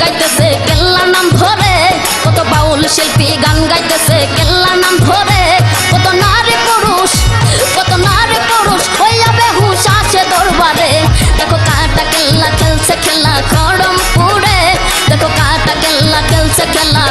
গাইতেছে কেল্লা নাম ধরে। কত বাউল শিল্পী গান গাইতেছে কেল্লা নাম ধরে। কত নারী পুরুষ, কত নারী পুরুষ হইয়া বেহুশ আছে দরবারে। দেখো কাটা কেল্লা খেলছে খেলা খড়মপুরে। দেখো কাটা কেল্লা খেলছে খেলা